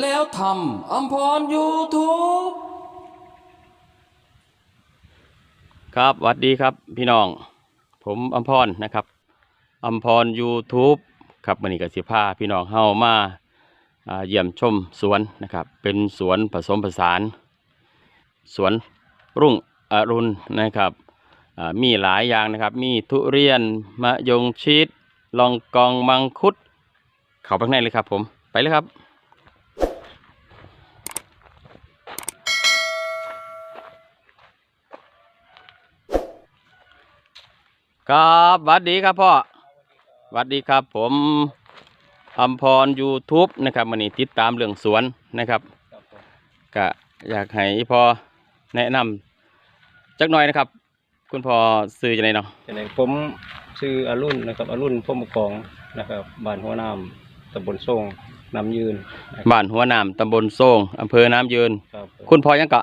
แล้วทำอัมพรยูทูบครับวัสดีครับพี่น้อง ผมอัมพรนะครับอัมพร YouTube ครับวันนี้ก็สิพาพี่น้องเฮามาเยี่ยมชมสวนนะครับ เป็นสวนผสมผสาน สวนรุ่งอรุณนะครับมีหลายอย่างนะครับ มีทุเรียนมะยงชิดลองกองมังคุด เข้าไปข้างในเลยครับผมไปเลยครับ ครับสวัสดีครับพ่อสวัสดีครับ ผมอัมพร YouTube นะครับวันนี้ติดตามเรื่องสวนนะครับก็อยากให้พ่อแนะนำจักหน่อยนะครับ คุณพ่อซื้อจะไหนเนาะจังไดผมชื่ออรุณนะครับอรุณพรหมกองนะครับบ้านหัวน้ำตำบลส่งน้ำยืนนะครับบ้านหัวน้ำตำบลโซ่งอำเภอน้ำยืน ครับผมคุณพ่อยังกะ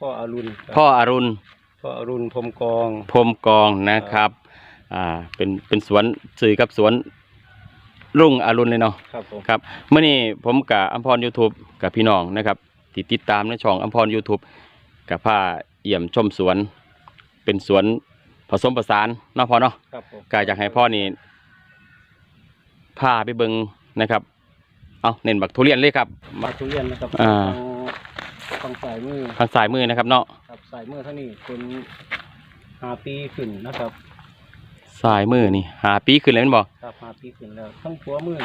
พ่ออรุณครับพ่ออรุณพ่ออรุณพรหมกอง พรมกองนะครับ อ่าเป็นเป็นสวนสื่อกับสวนรุ่งอรุณเลยเนาะครับผมครับเมื่อนี้ผมกับอัมพร YouTube กับพี่น้องนะครับที่ติดตามในช่องอัมพร YouTube กับผ้าเอี่ยมชมสวน เป็นสวนผสมผสานเนาะพ่อเนาะครับผมก็อยากให้พ่อนี่พาไปเบิงนะครับ เอาเน้นบักทุเรียนเลยครับ มาทุเรียนนะครับอ่า ทางทางสายมือทางซ้ายมือนะครับเนาะ ครับสายมือเท่านี้เป็นห้าปีขึ้นนะครับ ซ้ายมือนี่หาปีขึ้นแล้วแม่นบ่ครับห้าปีขึ้นแล้วทั้งหัวมือ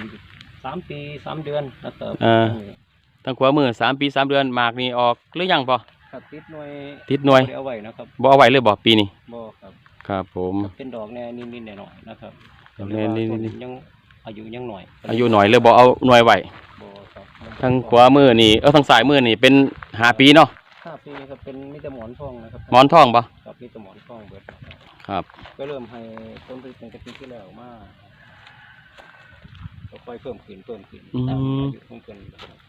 สามปีสามเดือนนะครับเออทางขวามือสามปีสามเดือนหมากนี่ออกหรือยังพ่อครับติดหน่วยติดหน่วยบ่ได้เอาไว้นะครับบ่เอาไว้เลยบ่ปีนี้บ่ครับครับผม เป็นดอกแน่นิดๆหน่อยๆนะครับดอกแน่นิดๆต้ยังอายุยังหน่อยอายุหน่อยเลยบ่เอาหน่วยไว้บ่ครับทางขวามือนี่เออทางซ้ายมือนี่เป็นหาปีเนาะห้าปีครับเป็นมิตรหมอนทองนะครับหมอนทองปะครับมิตรหมอนทองเบิดนะ ครับครับ ก็เริ่มให้ต้นผลิตในกะทิที่แล้วมาก็ค่อยเพิ่มขึ้นเพิ่มขึ้นตามอายุของต้นนะครับ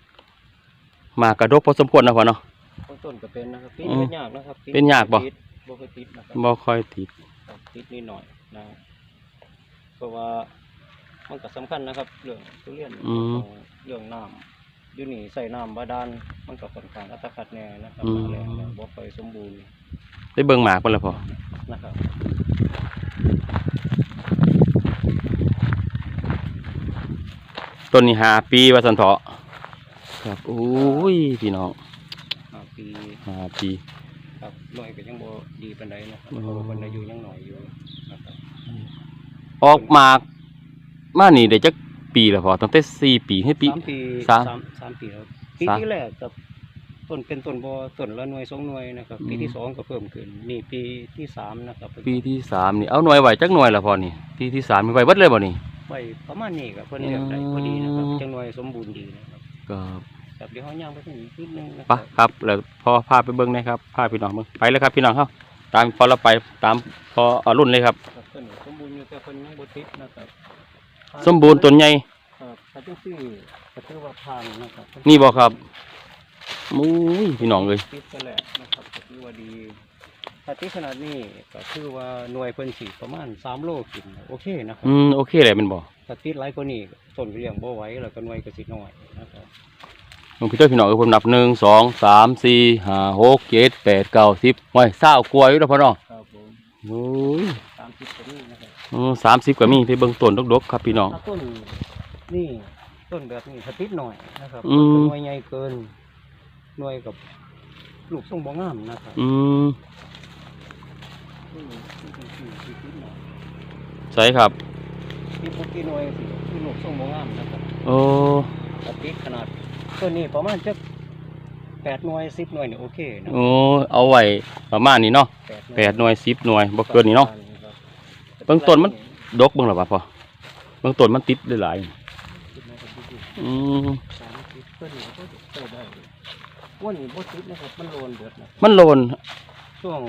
หมากกระดกพอสมควรนะพ่อเนาะ ของต้นก็เป็นนะครับปีอืนี้มเป็นยากนะครับเป็นยากบ่ ติดบ่เคยติดนะครับ บ่ค่อยติด ครับติดนิดหน่อยนะเพราะว่ามันก็สำคัญนะครับ เรื่องทุเรียนอืม เรื่องน้ำอยู่นี่ใส่น้ำบาดาลมันก็ค่อนข้างอัตคัดแน่นะครับอืม แรงแรงบ่ค่อยสมบูรณ์ ได้เบิ่งหมากเพิ่นแล้วพ่อนะครับต้นนี้หาปีว่าซั่นเถาะครับโอ้ยพี่น้องห้าปีหาปีครับหน่อยก็ยังบ่ดีปานใดนะครับอ๋อเพราะว่าคนอายุยังหน่อยอยู่นะครับออกหมากมานี่ได้จักปีแล้วพ่อตั้งแต่สี่ปีให้ปี สามปีสาม สามปีแล้วปีสาม ที่แรกกับ ต้นเป็นต้นบ่ต้นละหน่วยสองหน่วยนะครับ ปีอืมที่สองก็เพิ่มขึ้น นี่ปีที่สามนะครับปีที่สามนี่เอาหน่วยไว้จักหน่วยแล้วพ่อนี่ปีที่สามมีไว้เบิดเลยบ่นี่ไว้ประมาณนี้ครับเพิ่นเรียกได้พอดีนะครับอืมจังหน่วยสมบูรณ์ดีนะครับก็ครับเดี๋ยวเฮาย่างไปถึงอีกนิดนึงนะคปะรับครับแล้วพอพาไปเบิ่งหนะครับพาพี่น้องเบิ่งไปเลยครับพี่น้องเฮาตามพอเราไปตามพออรุ่นเลยครับครับเพิ่นสมบูรณ์อยู่แต่เพิ่นยังบ่ติดนะครับสมบูรณ์ต้นใหญ่ครับถ้าจังซี่ก็ถือว่าผ่านนะครับนี่บ่ครับ มุ้ยพี่น้องเลยติดกันแหละนะครับก็ถือว่าดีถ้าติดขนาดนี้ก็คือว่าหน่วยเพิ่นสิประมาณ3โลกินโอเคนะครับอืมโอเคเลยแมันบ่ถ้าติดหลายกว่านี้ต้นก็เลี้ยงบ่ไหวแล้วก็หน่วยก็สิน้อยนะครับผมพี่เจ้าพี่น้องเออผมนับหนึ่งสองสามสี่ห้าหกเจ็ดแปดเก้าสิบไว้เศร้ากลัวอยู่แล้วพ่อเนาะครับผมโอ้ย30ก็มีนะครับสามสิบกว่ามีไปเบิ่งต้นดกๆครับพี่น้องถ้าต้นนี่ต้นแบบนี้ถ้าติดหน่อยนะครับอืมหน่วยใหญ่เกิน หน่วยกับลูกทรงบ่งามนะครับอืมนี่นี่เป็นที่ที่ติดหน่อยใช่ครับที่พวกที่หน่วยสิที่ลูกทรงบ่งามนะครับโอ้ถ้าติดขนาดต้นนี้ประมาณจักแปดหน่วยสิบหน่วยนี่โอเคนะโอ้เอาไว้ประมาณนี้เนาะแปดหน่วยสิบหน่วยบ่เกินนี้เนาะเบื้องต้นมันดกเบิ่งหรอวะพ่อเบื้องต้นมันติดหลายๆอืม ว่านี่บ่ติดนะครับมันโลนเบิดนะมันโลน ช่วง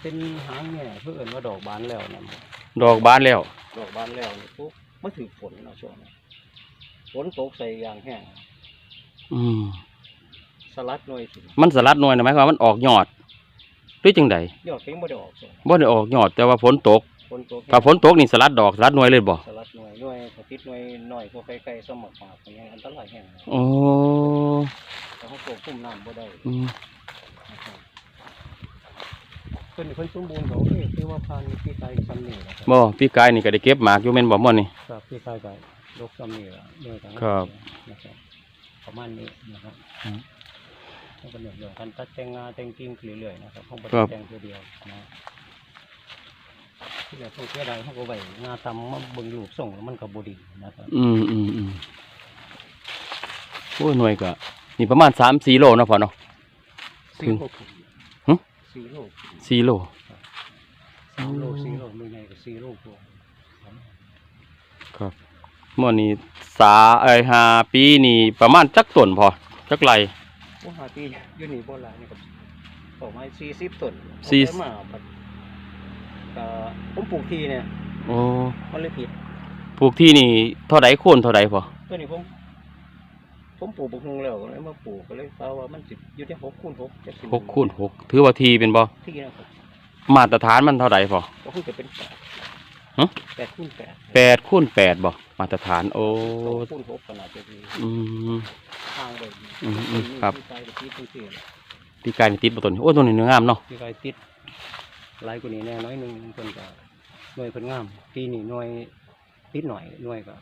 เป็นหางเนี่ยเพื่อเอิ้นว่าดอกบานแล้วนะดอกบานแล้ว ดอกบานแล้วนี่ปุ๊บมาถึงฝนเนาะช่วงนั้นฝนตกใส่ยางแห้งอืมสลัดหน่วยสิมันสลัดหน่วยนะหมายความว่ามันออกยอดหรือจังใดยอดเก่งบ่ได้ออกส่งบ่ได้ออกยอดแต่ว่าฝนตกฝนตกถ้าฝนตกนี่สลัดดอกสลัดหน่วยเลยบ่ส ลัดหน่วยหน่วยถ้าติดหน่วยหน่อยพวกไกลๆสมบัติมากอย่างเงี้ยอันตรายแห้งนะโอ้แต่เขาควบคุมน้ำบ่ได้อืมนะครับเพิ่นเพิ่นสมบูรณ์ก็โอเคคือว่าพันปีกายซ้ำนี่แหละครับบ่พี่กายนี่ก็ได้เก็บหมากอยู่แม่นบ่ม่อนนี่ครับปีกายก็ลกซ้ำนี่ละเนื่องจากครับนะครับประมาณนี้นะครับอืมแล้วก็เรื่องเรื่องการตัดแต่งงาแต่งกิ่งเรื่อยๆนะครับเขาบ่ครัได้บแต่งตัวเดียวนะ ที่แบบพวกเสียดายเขาก็ไว้งาตำมาเบิ่งรูปส่งแล้วมันก็บ่ดีนะครับอืมอืมอืมโอ้ยหน่วยก็นี่ประมาณ3-4โลเนาะพ่อเนาะ ถึสี่งโลครึ่งหึ สี่โล4โล สามโลสี่โลมือใหญ่ก็สี่โลกว่าครับม่อนนี่สาเอ้ยห้าปีนี่ประมาณจักต้นพอจักไร โอ้หาปีอยู่นี่บ่หลายนี่ครับต่อไม้สี่สิบต้นสี่ เอาไปมาบัด ก็ผมปลูกทีเนี่ยโอ้มันเลยผิดปลูกที่นี่เท่าใดโคนเท่าใดพอตัวนี้ผม ผมปลูกบกฮุงแล้วแล้วมาปลูกก็เลยเปล่าว่ามันสิอยู่ที่หกคูณหกจะสิหกคูณหกถือว่าทีเป็นบ่ที่นะครับมาตรฐานมันเท่าใดพอ ก็คือจะเป็นแปดฮะ แปดคูณแปดแปดคูณแปดบ่มาตรฐาน โอ้หกคูณหกขนาดจะดีอืม ทางเลยอืมอืมครับ ที่ไกลกับที่ตรงสี่ปีกายนี่ติดบ่ต้นโอ้ต้นนี้เนื้องามเนาะที่ไกลติด หลายกว่านี้แน่น้อยหนึงเพิ่นก็หน่วยเพิ่นงามปีนี้หน่วยติดหน่อยหน่วยก็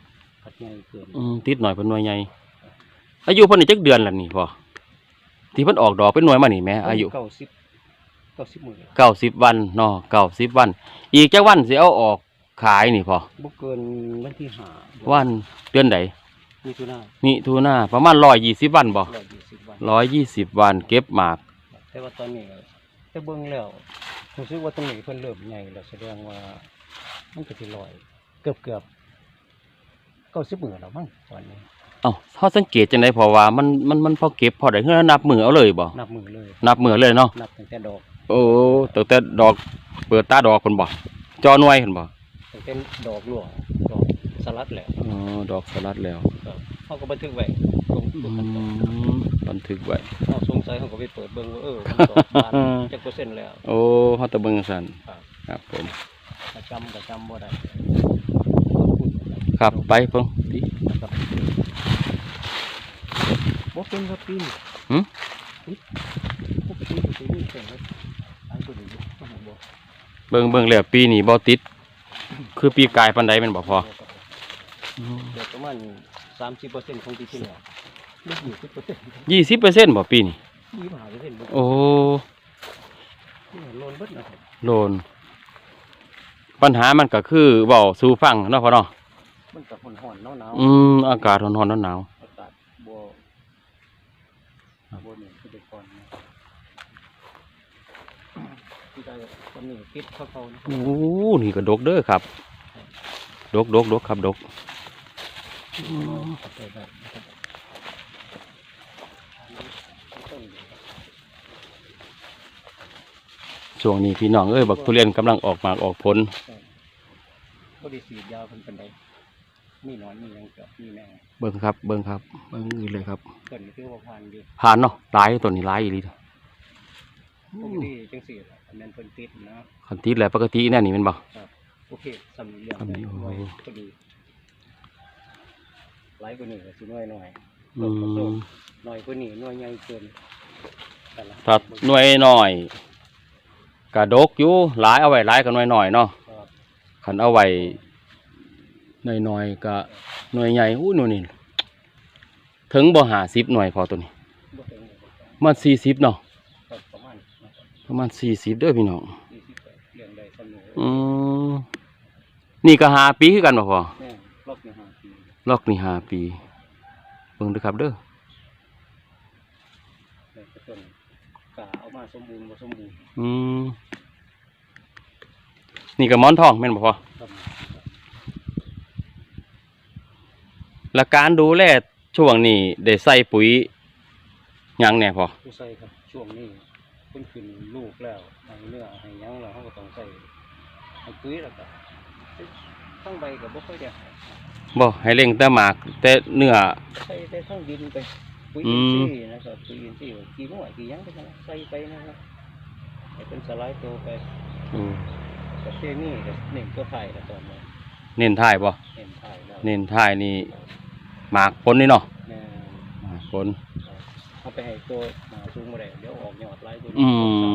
ขัดใหญ่เกินอืมติดหน่อยเป็นหน่วยใหญ่อายุเพิ่นนี่จักเดือนแล้วนี่พอที่เพิ่นออกดอกเป็นหน่วยมานี่แหม่อายุเก้าสิบเก้าสิบหมื่นเก้าสิบวันเนาะเก้าสิบวัน อีกจักวันสิเอาออกขายนี่พอบ่เกินวันที่ห้าวันเดือนใดมิถุนามิถุนาประมาณร้อยยี่สิบวันบ่ร้อยยี่สิบวันร้อยยี่สิบวันเก็บหมากแต่ว่าตอนนี้จะเบิ่งแล้ว รู้สึกว่าตรงนี้เพิ่นเริ่มใหญ่แล้วแสดงว่ามันก็สิลอย เกือบเกือบเก้าสิบหมื่นแล้วมั้งตอนนี้เอ้าเขาสังเกตจังไดเพราะว่ามันมันมันพอเก็บพอได้เฮือนับมือเอาเลยบ่นับมือเลย นับมือเลยเนาะนับตั้งแต่ดอกโอ้ตั้งแต่ดอก เปิดตาดอกคนบ่จอหน่วยคนบ่ตั้งแต่ดอกหลวงดอกสลัดแหละอ๋อดอกสลัดแล้วก็ เขาก็บันทึกไว้ตรงอืตรงขั้นตอนมบันทึกไว้เขาสงสัยเขาก็ไปเปิดเบิ่งว่าเออมันดอกบานจักเปอร์เซ็นต์แล้วโอ้เฮาตะเบิ่งซั่นครับครับผมประจำประจำบ่ได้ครับไปเพิ่งติครับบ่เป็นครับปีนี้หึปกติปกตินี่เป็นครับอันตัวนี้บ่ให้บ่เบิ่งเบิ่งแล้วปีนี้บ่ติด คือปีกายปานใดแม่นบ่พอเดี๋ยวประมาณ สามสิบเปอร์เซ็นต์ของปีที่แล้วไม่อยู่สิบเปอร์เซ็นต์ยี่สิบเปอร์เซ็นต์บ่ปีนี้ยี่สิบห้าเปอร์เซ็นต์โอ้โลนเบิดนะครับโลน ปัญหามันก็คือเว้าสู่ฟังเนาะพ่อเนาะมันกับห่อนๆหนาวอืมอากาศร้อนๆหนาวๆอากาศบัวบัวหนึ่งคือเด็กก่อนนะที่ได้ตอนนี้ปิดเขาเขานะๆโอ้นี่ก็ดกเด้อครับ ดกดกดกครับดก ช่วงนี้พี่น้องเอ้ยบักทุเรียนกำลังออกหมากออกผลก็ได้สีดยาวเป็นเป็นไดมีหนอนมีหยังกับมีแมงเบิ่งครับ เบิ่งครับ เบิ่งอีกเลยครับต้นนี้คือว่าพานดีผ่านเนาะหลายต้นนี้หลายอีหลีเด้อปกติจังสี่ล่ะอันนั้นเพิ่นติดนะคันติดแล้วปกติแน่นี่แม่นบ่โอเคสำเรื่องสำเนียงไว้โอ้พอดี หลายกว่านี้ก็สิน้อยหน่อยอืมน้อยกว่านี้น้อยใหญ่เกินแต่ละถ้าหน่วยน้อยก็ดกอยู่หลายเอาไว้หลายก็หน่วยน้อยเนาะครับคันเอาไว้น้อยๆก็หน่วยใหญ่อู้หน่วยนี่ถึงบ่50หน่วยพอตัวนี้บ่ถึงมัน40เนาะครับประมาณนะครับประมาณ40เด้อพี่น้องยี่สิบแปดเรื่องใดสนุกอืมนี่ก็ห้าปีคือกันบ่พอแม่รอบนี้ห้าปี ล็อกนี่ห้าปีเบิ่งเด้อครับเด้อแม่ก็ต้นกาเอามาสมบูรณ์บ่สมบูรณ์อืมนี่ก็หมอนทองแม่นบ่พอครับและการดูแลช่วงนี้ได้ใส่ปุ๋ยหยังแหน่พอผู้ใส่ครับช่วงนี้เพิ่นขึ้นลูกแล้วให้เนื้อให้หยังแล้วเขาก็ต้องใส่ให้ปุ๋ยแล้วก็ ทั้งใบก็บ่ค่อยได้ให้บ่ให้เร่งแต่หมากแต่เนื้อ ใส่ได้ทั้งดินไปปุ๋ยอือินมทรีย์นะครับปุ๋ยอินทรีย์กี่หน่วยกี่หยังไปนะใส่ไปนะครับให้เป็นสไลด์ตัวไปอืมกับเคมีกับเน่งตัวไทยแล้วตอนนี้เน้นท้ายบ่เน่งไทยแล้วเน้นท้ายนี่หมากผลนี่เนาะแม่หมากผลครับเอาไปให้ตัวหนาสูงบ่ได้เดี๋ยวออกยอดหลายตัวอื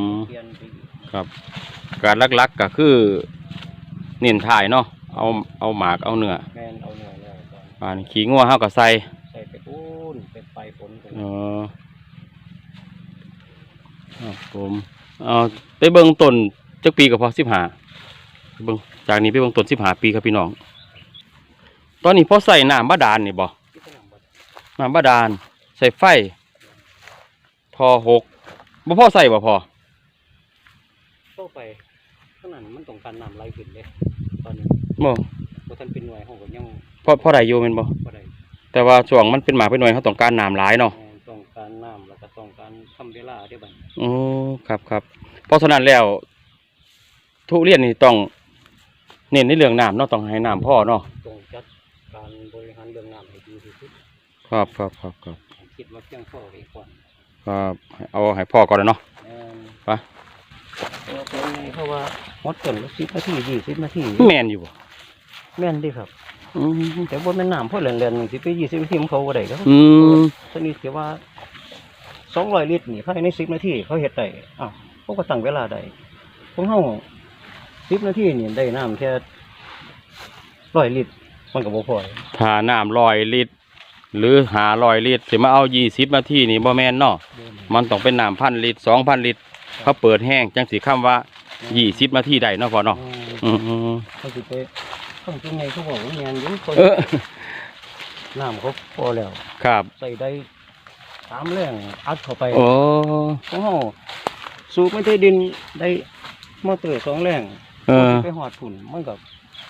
ม เปลี่ยนไปอีก ครับ การลักๆก็คือ เน้นถ่ายเนาะ เอาเอาหมากเอาเนื้อแม่นเอาหน่วยแล้วก่อนปานขี้งัวเฮาก็ใส่ใส่ไปปูนไปปลายฝนกันเออครับผมเอาไปเบิ่งต้นจักปีก็พอ15เบิ่งจากนี้ไปเบิ่งต้น15ปีครับพี่น้อง ตอนนี้พอใส่น้ำบาดาลนี่บ่ที่สนามบดน้ำบาดาลใส่ไฟทอหกบ่พอใส่บ่พอโตไปขนาดมันต้องการน้ำไหลขึ้นเลยตอนนี้ บ่บ่ทันเป็นหน่วยของก็ยังพอพอได้อยู่แม่นบ่บ่ได้แต่ว่าช่วงมันเป็นหมาเป็นหน่วยเขาต้องการน้ำหลายเนาะแม่นต้องการน้ำแล้วก็ต้องการทำเวลาได้บัดโอ้ครับครับเพราะฉะนั้นแล้ว ทุเรียนนี่ต้องเน้นในเรื่องน้ำเนาะต้องให้น้ำพ่อเนาะต้องจัดการบริหารเรื่องน้ำให้ดีที่สุดครับครับครับครับคิดว่าเพียงพอไว้ก่อนครับเอาให้พ่อก่อนเลยเนาะแม่นไป เอาเป็นไงเพราะว่าหมดต้นละ10นาที20นาทีแม่นอยู่บ่แม่นเดิครับอืมแต่บ่แม่นน้ำพอแล่นๆสิไป20นาทีมันเขาบ่ได้ครับอืมสนิทคือว่า200ลิตรนี่ภายใน10นาทีเขาเฮ็ดได้อ้าวเขาก็ตั้งเวลาได้ของเฮา10นาทีนี่ได้น้ำแค่100ลิตรมันก็บ่พอถ้าน้ำลอยลิตรหรือหาลอยลิตรสิมาเอายี่สิบนาทีนี่บ่แม่นเนาะมันต้องเป็นน้ำพันลิตรสองพันลิตร เขาเปิดแห้งจังสิคำว่ายี่สิบนาทีได้เนาะพ่อเนาะอืมอืมเขาสิไปข้างตรงไงเขาบอกว่าแม่นอยู่เขาเออน้ำเขาพอแล้ว ครับใส่ได้สามแรงอัดเข้าไปโอ้ของเฮาสูบไม่ได้ดินได้มอเตอร์สองแรงเออไปหอดฝุ่นมันกับ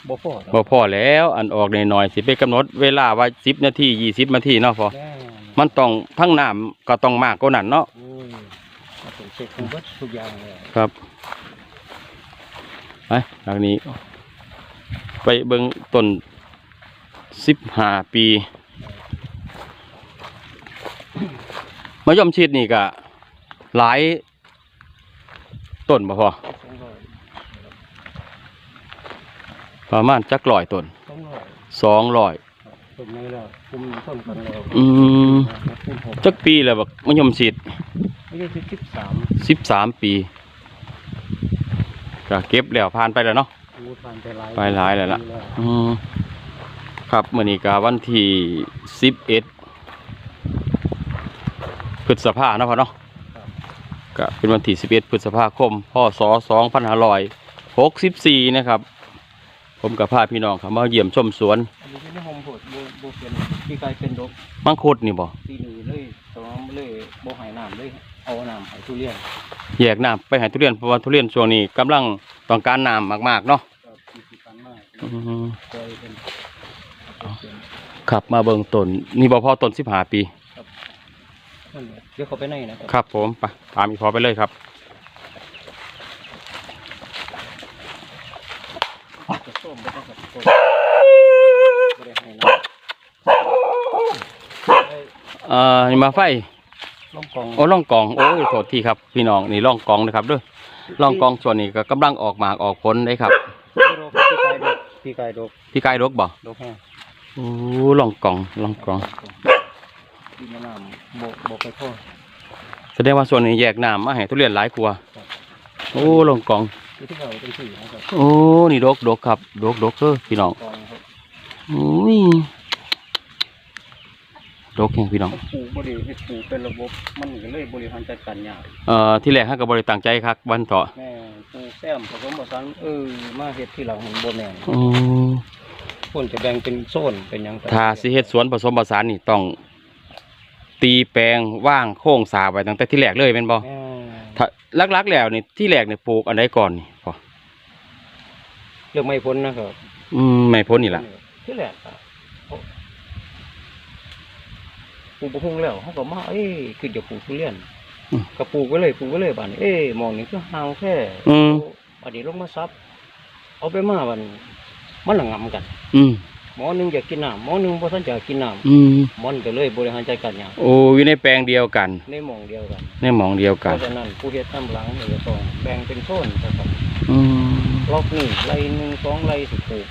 บ่พอดอกบ่พอแล้วอันออกหน่อยๆสิไปกำหนดเวลาว่าสิบนาทียี่สิบนาทีเนาะพอแน่มันต้องทั้งน้ำก็ต้องมากกว่านั้นเนาะ อืมมันต้องเช็คทุกเบิดทุกอย่างเลยครับไปทางนี้ ไปเบิ่งต้นสิบห้าปีมะยมชิดนี่ก็หลายต้นบ่พอสองร้อยประมาณจักร้อยต้นสองร้อยสองร้อย ต้นไม้แล้วคุมต้นกันแล้วอืมคุมหกจักปีแล้วบักมะยมชิดไม่ใช่สิบสามสิบสามปีก็เก็บแล้วผ่านไปแล้วเนาะอูทานไปหลายไปหลายแล้วล่ะปีอืมครับมื่อนี้ก็วันที่สิบเอ็ดพฤษภาเนาะพ่อเนาะก็เป็นวันที่สิบเอ็ดพฤษภาคมพศสองพันห้าร้อยหกสิบสี่นะครับ ผมกับพาพี่น้องครับมาเยี่ยมชมสวน อันนี้ไม่หอมโหดโบโบเป็นพี่กายเป็นดกมังคุดนี่บ่ปีนี้เลยสองเลยโบใหายน้ำเลยเอาน้ำใหายทุเรียนแยกน้ำไปให้ทุเรียนเพราะว่าทุเรียนช่วงนี้กำลังต้องการน้ำมากๆเนาะก็ปีสิบปันมากอืมคอยเป็นเอาเป็นครับมาเบิ่งต้นนี่บ่พอต้นสิบห้าปี นั่นแหละเดี๋ยวเขาไปไหนนะคครับรับผมไปตามอีพอไปเลยครับ จะส้มไปต้องกับส้มไม่ได้ให้น้ เอ่อนี่มาไฟำลงกองโอ้ล่องกองโอ้ยโทษทีครับ พี่น้องนี่ล่องกองนะครับเด้วยล่องกองส่วนนี้ก็กำลังออกหมากออกผลได้ครับพี่กายดกพี่กายดกพี่กายรกบ่ดกแห้งโอ้ล่องกองล่องกองพี่มะนาวโบโบไปโทษแสดงว่าส่วนนี้แยกน้ำมาให้ทุเรียนหลายกว่าโอ้ล่องกองที่ที่เขาเป็นสี่นะครับโอ้นี่ดกดกครับดกดกเออพี่น้องกอง ครับอุ้ยดกแห่งพี่น้อง ปลูกบริเฮ็ดปลูกเป็นระบบมันก็เลยบริหารจัดการยากเอ่อที่แรกให้กับบริตั้งใจครับวันต่อแม่ปลูกแซมผสมผสานเออมาเฮ็ดที่หลังมันบ่แม่นโอ้คนจะแบ่งเป็นโซนเป็นหยังไงถ้าสิเฮ็ดสวนผสมผสานนี่ต้อง ตีแปลงว่างโค้งสาไว้ตั้งแต่ที่แรกเลยเป็นบ่แม่ถ้าลักๆแล้วนี่ที่แรกนี่ปลูกอันใดก่อนนี่พอเรื่องไม่พ้นนะครับอืมไม่พ้นนี่ล่ะที่แรกอะเอาป ลูกบะฮุงแล้วเขาก็มาเอ้ยคือจะปลูกทุเรียนอืมก็ปลูกไว้เลยปลูกไว้เลยบัดนี้เอ้ยหมองนี่คือห่างแค่อืม บัดนี้ลงมาซับ เอาไปมาบัดนี้มันละงำกัน อืมหมอหนึงอยากกินน้ำหมอหนึงบ่ทันอยากกินน้อืมำมันก็เลยบริหารจัดการอย่างโอ้อยู่ในแปลงเดียวกัน ในหมองเดียวกัน ในหมองเดียวเพกันราะฉะนั้นผู้เฮ็ดทำหลังนี่ก็ต้องแบ่งเป็นโซนนะครับอืมรอบนี้ไรหนึ่งสองไรสิปลูก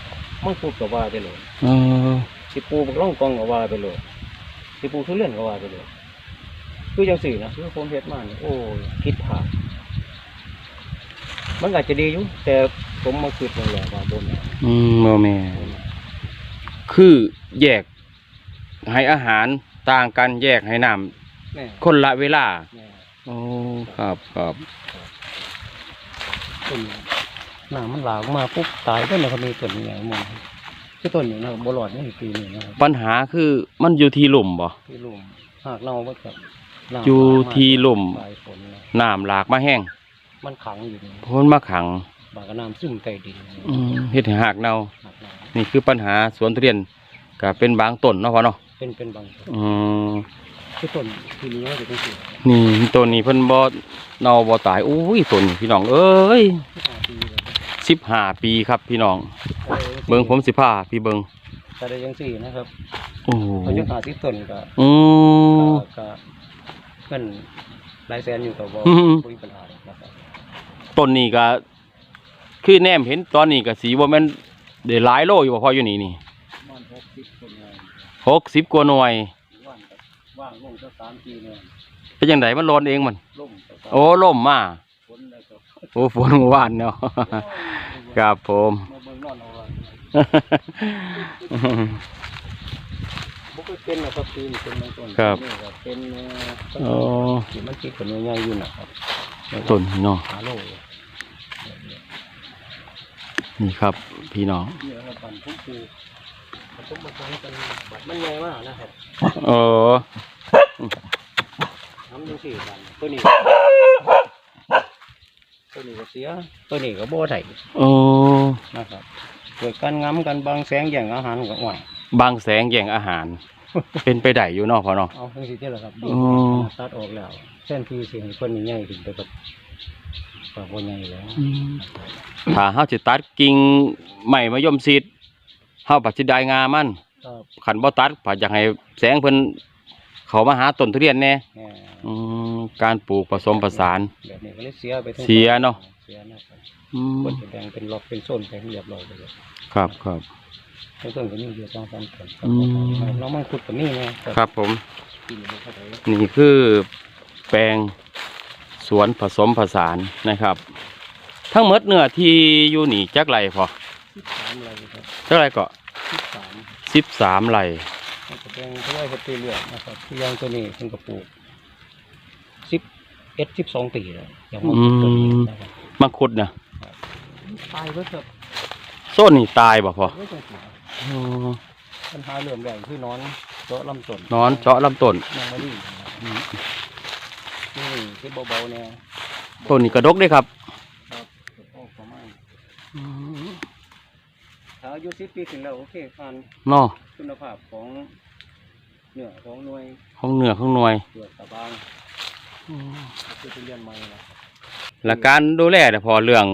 มังคุดก็ว่าไปเลย เออสิปลูกบักล่องกองก็ว่าไปเลย สิปลูกทุเรียนก็ว่าไปเลยคือจังสี่นะคือผมเฮ็ดมานี่โอ้ยคิดผ่านมันอาจจะดีอยู่แต่ผมมาคิดว่าแล้วว่าบนอืมโมแม่คือแยกให้อาหารต่างกันแยกให้น้แม่ำคนละเวลาแม่โอ้ครับครับต้นน้ำมันหลากออกมาปุ๊บตายก็เนี่ยเขามีต้นใหญ่หมด คือต้นนี้นะบรอดนี่ปีนี้นะครับปัญหาคือมันอยู่ที่หลุมบ่ ที่ลุ่มหากเราก็แบบน้ำอยู่ที่ลุ่ม ปลายฝนนะน้ำหลากมาแห้งมันขังอยู่นี่พ้นมาขังบางก็น้ำซึมใต้ดินอืมเฮ็ดให้หากเน่าหากเรานี่คือปัญหาสวนทุเรียนก็เป็นบางต้นเนาะพ่อเนาะเป็นเป็นบางต้นอืมคือต้นที่นี้ว่าจะเป็นสีนี่ต้นนี้เพิ่นบ่เน่าบ่ตายอุ้ยต้นนี้พี่น้องเอ้ยที่หาปีเลย สิบห้าปีครับพี่น้อง เบิ่งผมสิพาพี่เบิ่งแต่ได้ยังสี่นะครับโอ้โหเขาจะหาที่ต้นก็อืมก็ก็เงินหลายแสนอยู่กับว่าอืมคุยปัญหาเลยนะครับต้นนี้ก็คือแนมเห็นตอนนี้ก็สีว่ามันได้หลายโลอยู่บ่พออยู่นี่นี่มันหกสิบคนเลยหกสิบกว่าหน่วยว่างกับว่างลงสักสามปีเนี่ยเป็นจังไดมันร้อนเองมันล่มสักสามโอ้ล่มมาฝนแล้วก็ โอ้ฝนเมื่อวานเนาะครับผมมาเบิ่งนอนเอาไว้บุกเป็นนะครับปีนเป็นบางต้นครับนี่ก็เป็นเอ่อโอ้ที่มันติดกับเนื้อใหญ่อยู่นะครับต้นนี่เนาะหาโลนี่ครับพี่น้องนี่เราปั่นพุ่มปูผสมผสานกันบัดมันใหญ่มากนะครับเออทำยังสี่บันตัวนี้ ตัวนี้ก็เสียตัวนี้ก็โบไถโอ้นะครับเกิดการง้ำกันบางแสงอย่างอาหารกับหวานบางแสงแย่งอาหาร เป็นไปได้อยู่เนาะพอเนาะ เอาทั้งสี่ที่แหละครับอ๋อ ตัดออกแล้วเส้นที่เสียงคนนี้ใหญ่ขึ้นไปกับปากว่าใหญ่แล้วถ้าเฮาสิตัดกิ่งใหม่มะยมซีดเฮาปัจจิได้งามันครับขันบ่ตัดก็อยากให้แสงเพิ่น เขามาหาต้นทุเรียนแน่แหม่อืมการปลูกผสมผสาน แบบนี้ก็เลยเสียไปทั้งเสียเนาะ เสียนะครับอืมคนจะแบ่งเป็นล็อกเป็นโซนไปให้เรียบร้อยไปเลยครับครับ ทั้งต้นก็มีอยู่สองสามต้นอืม น้องมันขุดกับนี่นะครับครับผม กินไม่เข้าไปนี่คือแปลงสวนผสมผสานนะครับ ทั้งหมดเนื้อที่อยู่นี่จักไรพอสิบสามอะไรครับจักไรก็สิบสามสิบสามไร มันจะแบ่งเท่าไหร่ไปเรื่อยๆนะครับที่ยางตัวนี้เป็นกระปลูกสิบเอ็ดสิบสองปีแล้วอย่างมันตัวนี้นะครับมังคุดนะตายก็จะโซ่นนี่ตายบ่พอไม่ต้องเสียอ๋อปัญหาเริ่มใหญ่คือนอนเจาะลำต้นนอนเจาะลำต้นยังไม่ดีนี่ที่เบาๆเนี่ยต้นนี้กระดกเด้ครับครับโอ้ประมาณถ้าอายุสิบปีถึงแล้วโอเคผ่านเนาะคุณภาพของ เนื้อของหน่วยของเหนือของหน่วยเกลือตะบางก็คือเป็นเรียนใหม่นะและการดูแลเนี่ยพอเรื่อง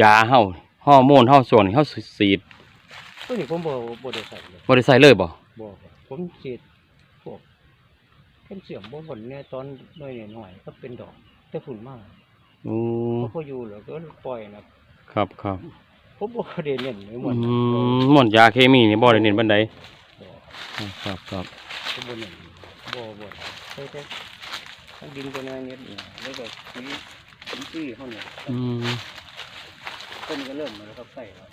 ยาเฮาฮอร์โมนเฮาส่วนเฮาสีดตัวนี้ผมบ่บ่ได้ใส่เลยบ่ได้ใส่เลยบ่บ่ครับผมฉีดพวกเป็นเสียมบ่ผลเนี่ยตอนน้อยๆหน่อยก็เป็นดอกแต่ฝุ่นมากอืมเขาพออยู่แล้วก็ปล่อยนะครับครับผมบ่ได้เน้นเลยหมอืดมหมดยาเคมีนี่บ่ได้เน้นบันไดบ่ ครับครับผมบ่เน้นบ่บ่ใช่แต่ทั้งดินก็น้อยนิดเนี่ยแล้วก็สีสีที่เฮาเนี่ยอืมต้นก็เริ่มมาแล้วครับใส่แล้ว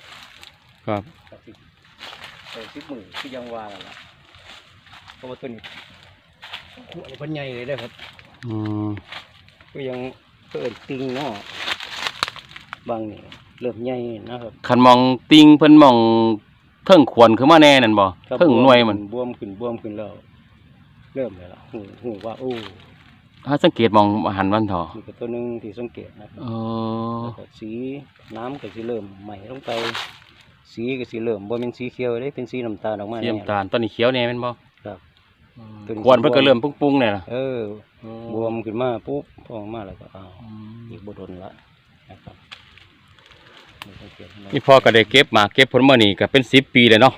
ครับกับสิใส่สิบมือที่ยังวาแล้วล่ะเพราะว่าตัวนี้หัวนี่เพิ่นใหญ่เลยเด้ครับอืมก็ยังเปิดติงเนาะบางนี่เริ่มใหญ่นะครับคันมองติงเพิ่นมอง เทิงขวนขึ้นมาแน่นั่นบ่ครับเทิงหน่วยมันบวมขึ้นบวมขึ้นแล้วเริ่มเลยล่ะหูหูว่าโอ้ถ้าสังเกตมองอาหารมันเถอะนี่ก็ตัวหนึงที่สังเกตนะครับเออแล้วก็สีน้ำก็สิเริ่มใหม่ลงไป สีก็สิเริ่มบ่เป็นสีเขียวเด้เป็นสีน้ำตาลออกมาเสียมแน่ตาลตอนนี้เขียวแน่แม่นบ่ครับตัวนี้ขวนเพิ่นก็เริ่มปุ้งๆเนี่ยล่ะเออ บวมขึ้นมาปุ๊บพอออกมาแล้วก็อ้าวอืมอีกบ่โดนละนะครับ นี่สังเกตนะนี่พ่อก็ได้เก็บมาเก็บผลมานี่ก็เป็น10ปีเลยเนาะ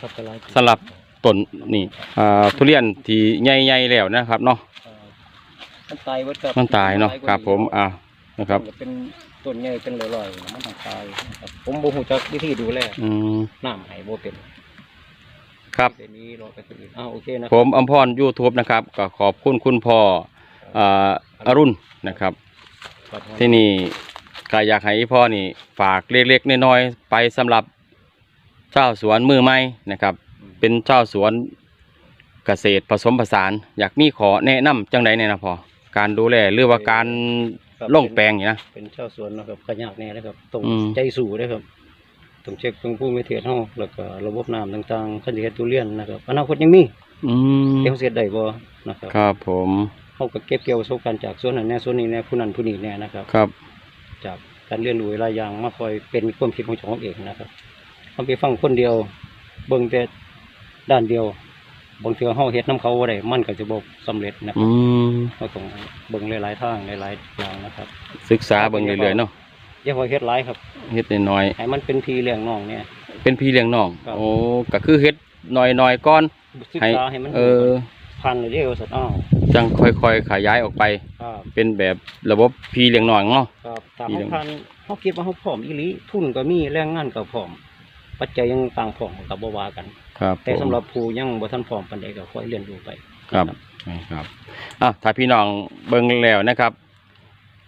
ครับก็หลายปีสำหรับต้นนี่อ่าทุเรียนที่ใหญ่ๆแล้วนะครับเนาะเอ่อมันตายเบิดครับมันตายเนาะหลกว่ครับผมอ่านะครับมันก็เป็นต้นใหญ่เป็นลอยๆมันต้องตายนะครับผมบ่ฮู้จักวิธีดูแลอืมน้ำให้บ่เป็นคครับเดี๋ยวนี้รอไปคนอื่นอ้าวโอเคนะผมอมพร YouTube นะครับ ก็ขอบคุณคุณพ่ออ่าอรุณนะครับครับ ที่นี่ ก็อยากให้พ่อนี่ฝากเล็กๆน้อยๆไปสำหรับเจ้าสวนมือใหม่นะครับ เป็นเจ้าสวนเกษตรผสมผสาน อยากมีขอแนะนำจังใดเนี่ยนะพ่อการดูแลหรือว่าการลงแปลงอย่างนี้นะเป็นเจ้าสวนนะครับขยากแน่นะครับต้องอืมใจสู่ด้วยครับต้องเช็คเพิ่งผู้ไม่เทียดห้องแล้วก็ระบบน้ำต่างๆขั้นที่เฮ็ดทุเรียนนะครับอนาคตยังมีอืมเดี๋ยวเสียได้บ่นะครับ ครับผมเขาก็เก็บเกี่ยวประสบการณ์จากส่วนนั้นแน่ส่วนนี้แน่ผู้นั้นผู้นี้แน่นะครับครับ จากการเรียนรู้หลายอย่างมาคอยเป็นความคิดของเจ้าของเองนะครับเขาไปฟังคนเดียว เบิ่งแต่ด้านเดียวบางเทื่อเฮาเฮ็ดน้ำเขาบ่ได้มันก็จะบ่สำเร็จนะคอืรับมเราต้องเบิ่งหลายๆทางหลายๆอย่างนะครับ ศึกษาเบิ่งเรื่อยๆเนาะอย่าคอยเฮ็ดหลายครับเฮ็ดน้อยให้มันเป็นพี่เลี้ยงน้องเนี่ยๆเป็นพี่เลี้ยงน้องครับโอ้ก็คือเฮ็ดน้อยๆก่อนศึกให้ษาให้มันเออพันเลยเด้อสัตว์อ้าว จังค่อยๆ ขยายออกไป ครับเป็นแบบระบบพี่เลี้ยงน้องเนาะ ครับตามพี่เฮาเลี้ยงพันเฮาคิดว่าเฮาพร้อมอีหลีทุนก็มีแรงงานก็พร้อม ปัจจัยยังต่างพร้อมก็บ่ว่ากัน ครับแต่ผมสำหรับผู้ยังบ่ทันพร้อมปานใดก็ค่อยเรียนรู้ไป ครับครับอะถ้าพี่น้องเบิ่งแล้วนะครับ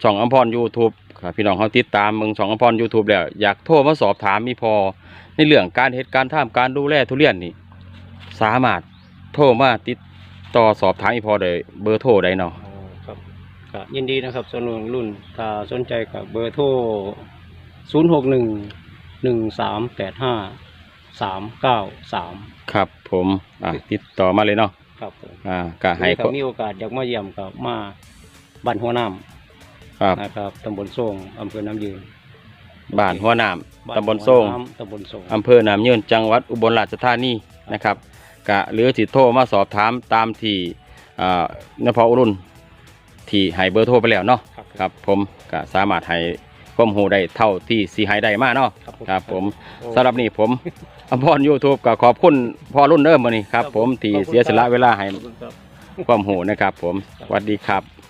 ช่องอมพร YouTube ครับพี่น้องเขาติดตามเบิ่งช่องอมพร YouTube แล้ว อยากโทรมาสอบถามมีพอ ในเรื่องการเฮ็ดการทำการดูแลทุเรียนนี่ สามารถโทรมาติด ต่อสอบถามอีพอได้เบอร์โทรใดเนาะอ๋อครับก็ยินดีนะครับสำหรับรุ่นถ้าสนใจก็เบอร์โทร061-1385-393ครับผมอะติดต่อมาเลยเนาะครับผมอ่าก็ให้ถ้ามีโอกาสอยากมาเยี่ยมก็มาบ้านหัวน้ครับำนะครับตำบลโซ่งอำเภอน้ำยืนบ้านหัวน้บ้านำตำบลโซ่งหัวน้ำตำบลโซ่ง อำเภอน้ำยืนจังหวัดอุบลราชธานีนะครับ กะหรือสิโทรมาสอบถามตามที่อ่านพอุรุณที่ให้เบอร์โทรไปแล้วเนาะครับครับผมก็สามารถให้ข้อมูลได้เท่าที่สีให้ได้มาเนาะครับผมครับผมโอ้สำหรับนี่ผมอภรยูทูบก็ขอบคุณพ่อรุ่นเริ่มมานี่ครับผมที่เสียสละเวลาให้ขอบคุณครับความหูนะครับผมสวัสดีครับ